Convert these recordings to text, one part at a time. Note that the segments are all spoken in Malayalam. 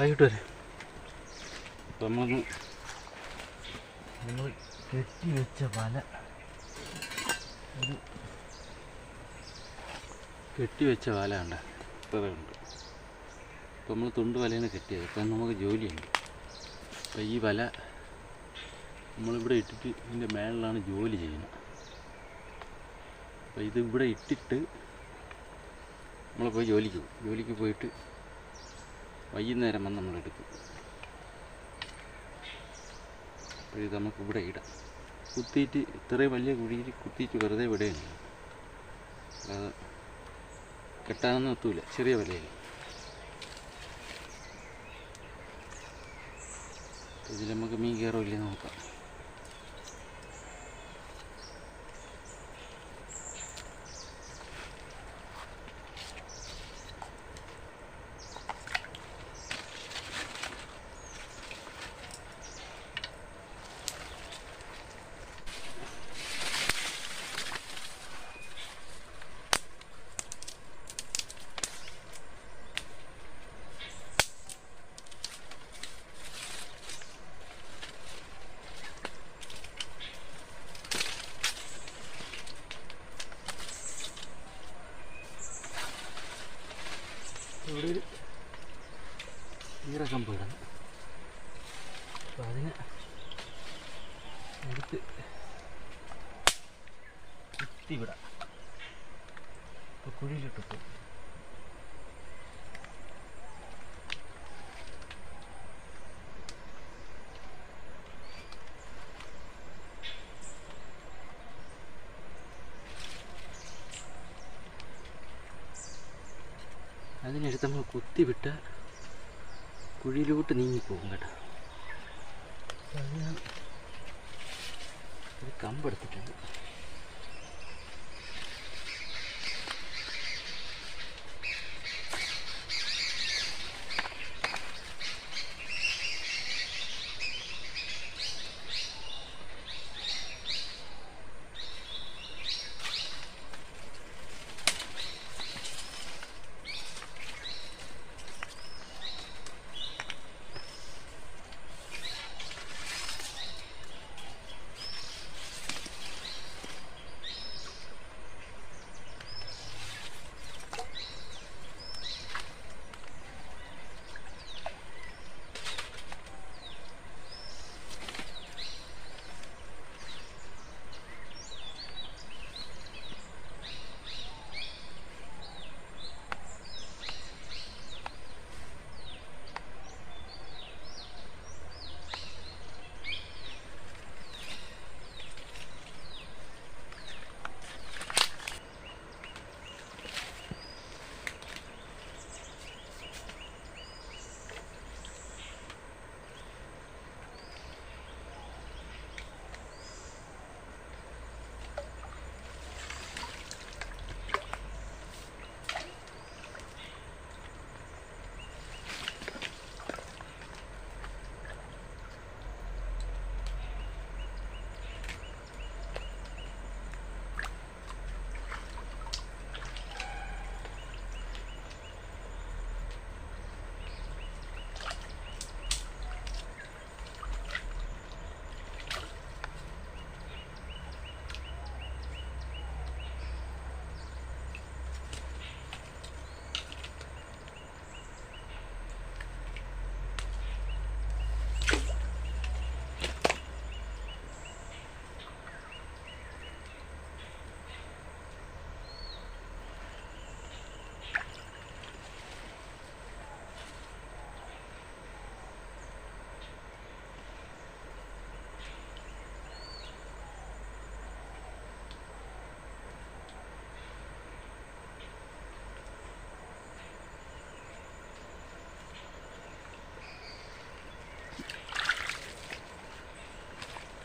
ആയിട്ട് വരെ. അപ്പം നമ്മളൊന്ന് നമ്മൾ കെട്ടി വെച്ച വല. ഒരു കെട്ടി വെച്ച വല ഉണ്ട്. ഇത്ര ഉണ്ട്. ഇപ്പം നമ്മൾ തുണ്ട് വലയാണ് കെട്ടിയത്. ഇപ്പം നമുക്ക് ജോലിയുണ്ട്. അപ്പം ഈ വല നമ്മളിവിടെ ഇട്ടിട്ട് ഇതിന്റെ മേളിലാണ് ജോലി ചെയ്യുന്നത്. അപ്പോൾ ഇത് ഇവിടെ ഇട്ടിട്ട് നമ്മൾ പോയി ജോലിക്ക് പോകും. ജോലിക്ക് പോയിട്ട് വൈകുന്നേരം വന്ന് നമ്മൾ എടുക്കും. അപ്പോൾ ഇത് നമുക്ക് ഇവിടെ ഇടാം. കുത്തിയിട്ട് ഇത്രയും വലിയ കുഴിയിൽ കുത്തിയിട്ട് വെറുതെ വിടുകയാണ് അത് കെട്ടാനൊന്നും എത്തൂല ചെറിയ വിലയിൽ ഇതിൽ നമുക്ക് മീൻ കയറില്ലേ നോക്കാം. ഇവിടെ ഒരു ഈറക്കമ്പ് ഇടണം അപ്പം അതിന് എടുത്ത് കുത്തി വിടാം ഇപ്പോൾ കുഴിയിലിട്ട് പോകും. അതിനടുത്ത് നമ്മൾ കുത്തിവിട്ട് കുഴിയിലോട്ട് നീങ്ങിപ്പോകും കേട്ടോ. അത് കമ്പെടുത്തിട്ടുണ്ട്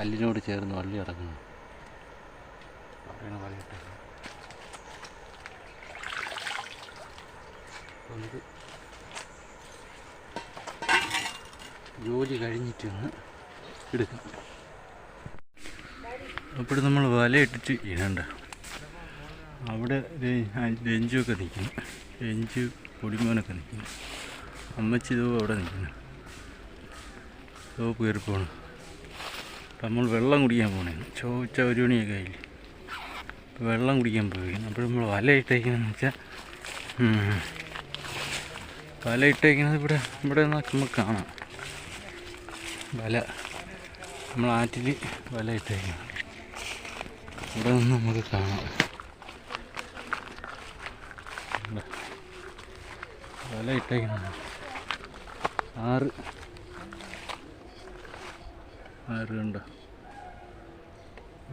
കല്ലിനോട് ചേർന്ന് വള്ളി നമുക്ക് ജോലി കഴിഞ്ഞിട്ടൊന്ന് എടുക്കാം. അപ്പോൾ നമ്മൾ വല ഇട്ടിട്ട് ഇടണ്ട. അവിടെ രഞ്ജുവൊക്കെ നിൽക്കുന്നു. രഞ്ജു പൊടിമോനൊക്കെ നിൽക്കുന്നു. അമ്മച്ചിതോ അവിടെ നിൽക്കുന്നു. സോപ്പ് കയറി അപ്പം നമ്മൾ വെള്ളം കുടിക്കാൻ പോണേ. ചോദിച്ച ഒരു മണിയൊക്കെ ആയില്ലേ? വെള്ളം കുടിക്കാൻ പോയി. അപ്പോൾ നമ്മൾ വല ഇട്ടേക്കുന്നതെന്ന് വെച്ചാൽ വല ഇട്ടേക്കുന്നത് ഇവിടെ ഇവിടെ നമുക്ക് കാണാം. വല. നമ്മൾ ആറ്റിൽ വല ഇട്ടേക്കുന്നത് ഇവിടെ നിന്ന് നമുക്ക് കാണാം. വല ഇട്ടേക്കുന്നത് ആറ് ആറ് കണ്ട.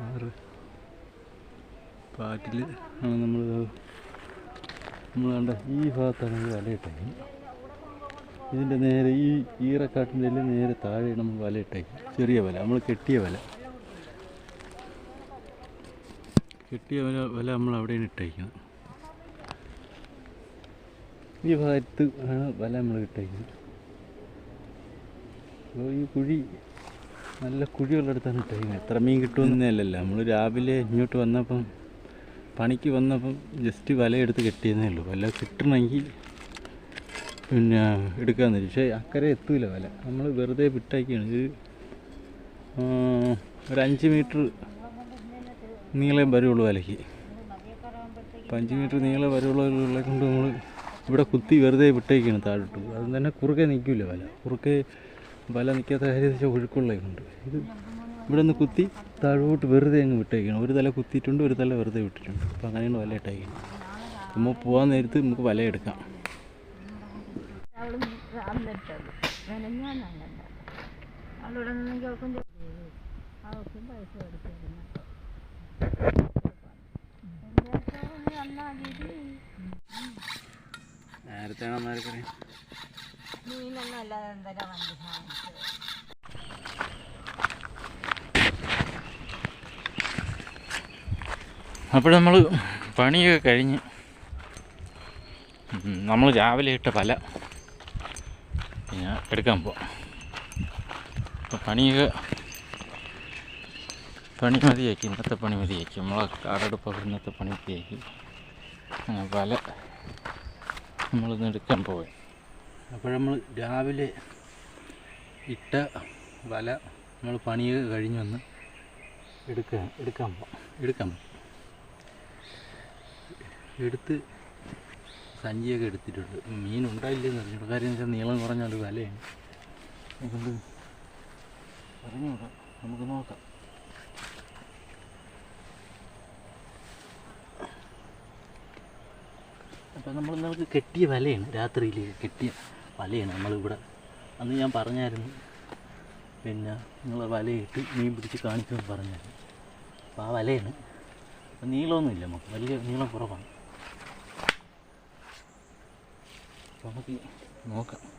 ആറ്. പാറ്റിൽ ആണ് നമ്മൾ നമ്മൾ കണ്ട ഈ ഭാഗത്താണ് ഈ വല ഇതിന്റെ നേരെ ഈ ഈറക്കാട്ടിന്റെ നേരെ താഴെ നമ്മൾ വല ചെറിയ വല നമ്മൾ കെട്ടിയ വല. കെട്ടിയ വല വല നമ്മൾ അവിടെയാണ് ഇട്ടേക്കുന്നത്. ഈ ഭാഗത്ത് ആണ് വല നമ്മൾ ഇട്ടേക്കുന്നത്. അപ്പോൾ ഈ കുഴി നല്ല കുഴിയുള്ളിടത്താണ് ടൈം എത്ര മീൻ കിട്ടുമെന്നല്ലല്ലോ നമ്മൾ രാവിലെ ഇങ്ങോട്ട് വന്നപ്പം പണിക്ക് വന്നപ്പം ജസ്റ്റ് വലയെടുത്ത് കെട്ടിയെന്നേ ഉള്ളൂ. വല കിട്ടണമെങ്കിൽ പിന്നെ എടുക്കാമെന്ന് പക്ഷേ അക്കരെ എത്തൂല വല. നമ്മൾ വെറുതെ വിട്ടാക്കിയാണ് ഇത് ഒരു അഞ്ച് മീറ്റർ നീളം വരുള്ളൂ വലയ്ക്ക്. അപ്പം അഞ്ച് മീറ്റർ നീളം വരുള്ള കൊണ്ട് നമ്മൾ ഇവിടെ കുത്തി വെറുതെ വിട്ടേക്കാണ് താഴോട്ട്. അതും തന്നെ കുറുകെ നിൽക്കില്ല വല. കുറുകെ വല നിൽക്കാത്ത കാര്യം വെച്ചാൽ ഒഴുക്കുള്ളതുണ്ട്. ഇത് ഇവിടെ നിന്ന് കുത്തി താഴോട്ട് വെറുതെ അങ്ങ് വിട്ടേക്കണം. ഒരു തല കുത്തിയിട്ടുണ്ട് ഒരു തല വെറുതെ വിട്ടിട്ടുണ്ട്. അപ്പോൾ അങ്ങനെയാണ് വല ഇട്ടേക്കുന്നത് നമ്മൾ പോകാൻ നേരത്ത് നമുക്ക് വല എടുക്കാം. നേരത്തെ ആണോ നേരത്തെ മീനൊന്നും അല്ലാതെ എന്തര വണ്ടി വാങ്ങിച്ചത് അപ്പോൾ നമ്മൾ പണിയൊക്കെ കഴിഞ്ഞ് നമ്മൾ രാവിലെ ഇട്ട പല. എടുക്കാൻ പോവാം. അപ്പോൾ പണിയൊക്കെ പണി മതിയാക്കി ഇന്നത്തെ പണി മതിയാക്കി. നമ്മളെ കാടെടുപ്പൊക്കെ ഇന്നത്തെ പണി മതിയാക്കി. അങ്ങനെ പല നമ്മളിന്ന് എടുക്കാൻ പോയി അപ്പോൾ നമ്മൾ രാവിലെ ഇട്ട വല നമ്മൾ പണി കഴിഞ്ഞ് വന്ന് എടുക്കാൻ എടുക്കാൻ എടുക്കാൻ എടുത്ത് സഞ്ചിയൊക്കെ എടുത്തിട്ടുണ്ട്. മീൻ ഉണ്ടായില്ലെന്ന് അറിഞ്ഞു കാര്യം വെച്ചാൽ നീളം ഒരു വിലയാണ്. അതുകൊണ്ട് പറഞ്ഞുകൂടാ നമുക്ക് നോക്കാം. അപ്പം നമ്മൾ നമുക്ക് കെട്ടിയ വലയാണ്. രാത്രിയിൽ കെട്ടിയ വലയാണ്. നമ്മളിവിടെ അന്ന് ഞാൻ പറഞ്ഞായിരുന്നു. പിന്നെ നിങ്ങൾ വലയിട്ട് മീൻ പിടിച്ച് കാണിക്കുമെന്ന് പറഞ്ഞായിരുന്നു. അപ്പോൾ ആ വലയാണ്. അപ്പം നീളമൊന്നുമില്ല നമുക്ക്. വലിയ നീളം കുറവാണ്. നമുക്ക് നോക്കാം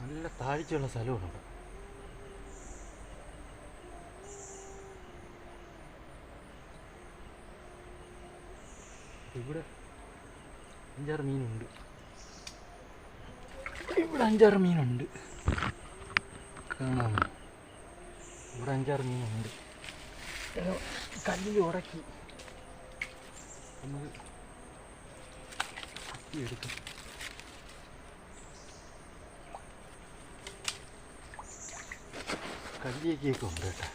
നല്ല താഴ്ചയുള്ള സ്ഥലമാണ് ഇവിടെ അഞ്ചാറ് മീനുണ്ട്. ഇവിടെ അഞ്ചാറ് മീനുണ്ട്. കാണാമോ? ഇവിടെ അഞ്ചാറ് മീനുണ്ട്. കല്ലിൽ ഉടക്കി നമുക്ക് എടുക്കാം. കല്ലിയൊക്കെ ഉണ്ട് കേട്ടോ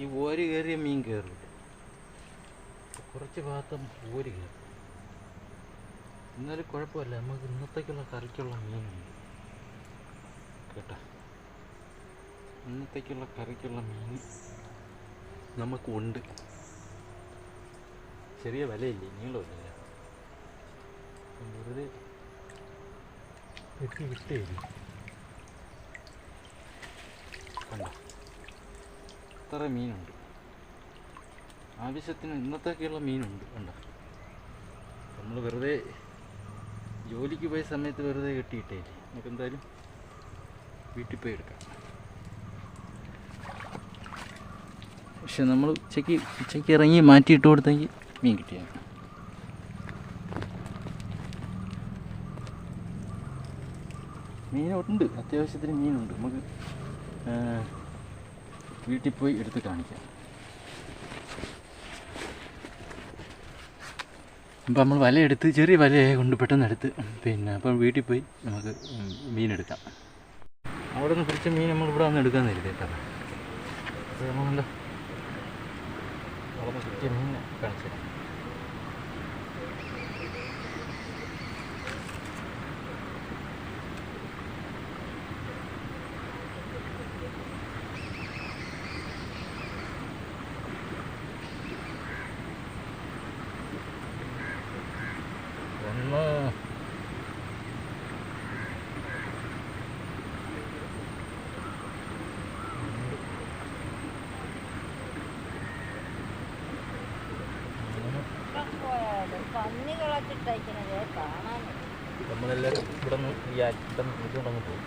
ഈ ഓര് കയറിയ മീൻ കയറില്ല കുറച്ച് ഭാഗത്തും ഓര് കയറും എന്നാലും കുഴപ്പമില്ല. നമുക്ക് ഇന്നത്തേക്കുള്ള കറിക്കുള്ള മീനുണ്ട് കേട്ടോ. ഇന്നത്തേക്കുള്ള കറിക്കുള്ള മീൻ നമുക്കുണ്ട്. ചെറിയ വിലയില്ലേ? നീളമില്ല വെറുതെ വെട്ടി വിട്ടേ കണ്ടോ? ഇത്ര മീനുണ്ട്. ആവശ്യത്തിന് ഇന്നത്തേക്കുള്ള മീനുണ്ട് ഉണ്ട നമ്മൾ വെറുതെ ജോലിക്ക് പോയ സമയത്ത് വെറുതെ കെട്ടിയിട്ടേ നമുക്ക് എന്തായാലും വീട്ടിൽ പോയി എടുക്കാം. പക്ഷെ നമ്മൾ ഉച്ചയ്ക്ക് ഉച്ചയ്ക്ക് ഇറങ്ങി മാറ്റിയിട്ട് കൊടുത്തെങ്കിൽ മീൻ കിട്ടിയാണ് മീനുണ്ട്. അത്യാവശ്യത്തിന് മീനുണ്ട്. നമുക്ക് വീട്ടിൽ പോയി എടുത്ത് കാണിക്കാം. അപ്പം നമ്മൾ വലയെടുത്ത് ചെറിയ വലയെ കൊണ്ട് പെട്ടെന്ന് എടുത്ത് പിന്നെ അപ്പം വീട്ടിൽ പോയി നമുക്ക് മീനെടുക്കാം അവിടെ നിന്ന് പിടിച്ച മീൻ നമ്മൾ ഇവിടെ വന്ന് എടുക്കാൻ തരുത് കേട്ടോ അപ്പോൾ നമ്മളെന്താ? അവിടെ നിന്ന് കിട്ടിയ മീൻ കാണിച്ചു തരാം. ഒന്ന് പോയാലും പന്നികളൊക്കെ കാണാൻ നമ്മളെല്ലാവരും ഇവിടെ നിന്ന് ഈ അറ്റം ഇതുകൊണ്ടങ്ങ് പോകും.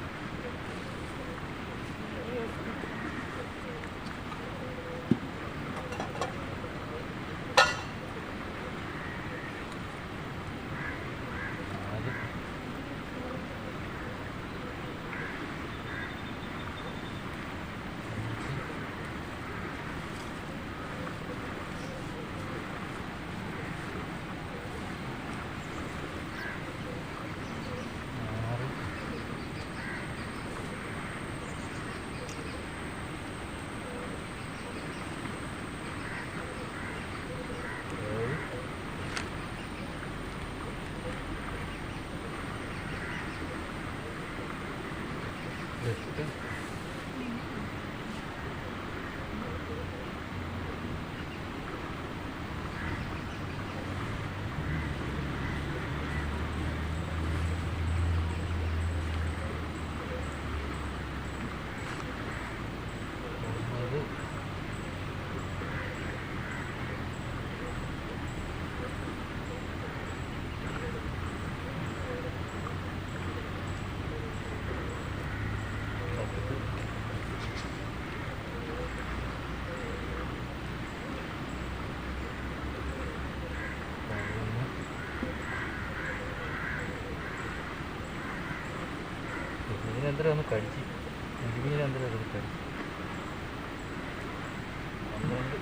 ഇതിനെന്തരം ഒന്ന് കഴിച്ച് ഇരുമീനെന്തരം എന്തരം കഴിച്ച് പന്ത്രണ്ട്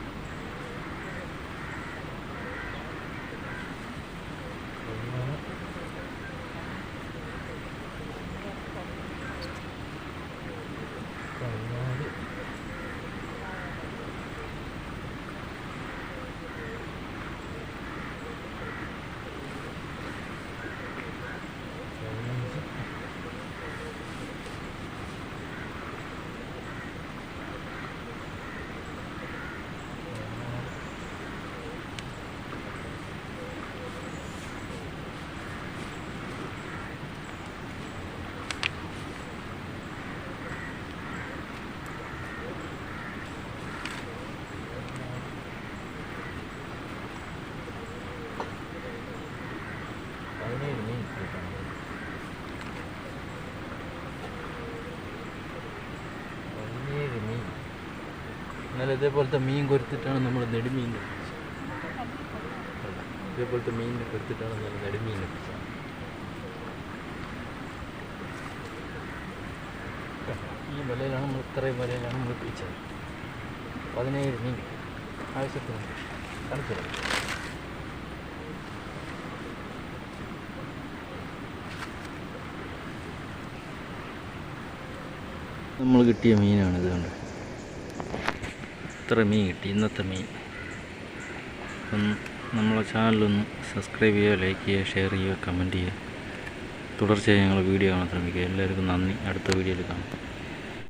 പതിമൂന്ന് പതിനാല് പതിനഞ്ച് പതിനാറ് പതിനേഴ് മീൻ കിട്ടണം പതിനേഴ് മീൻ ഇന്നലെ ഇതേപോലത്തെ മീൻ കൊരുത്തിട്ടാണ് നമ്മൾ നെടുമീൻ ഇതേപോലത്തെ മീൻ കൊരുത്തിട്ടാണ് നമ്മൾ നെടുമീൻ ഈ വിലയിലാണ് നമ്മൾ ഇത്രയും വിലയിലാണ് നമ്മൾ പിടിച്ചത് പതിനേഴ് മീൻ ആവശ്യത്തിന് കണക്കില്ല നമ്മൾ കിട്ടിയ മീനാണ് ഇത് കണ്ട് ഇത്ര മീൻ കിട്ടി ഇന്നത്തെ മീൻ. ഒന്ന് നമ്മളെ ചാനലൊന്ന് സബ്സ്ക്രൈബ് ചെയ്യുക ലൈക്ക് ചെയ്യുക ഷെയർ ചെയ്യുക കമന്റ് ചെയ്യുക. തുടർച്ചയായി ഞങ്ങൾ വീഡിയോ കാണാൻ ശ്രമിക്കുക. എല്ലാവർക്കും നന്ദി. അടുത്ത വീഡിയോയിൽ കാണാം.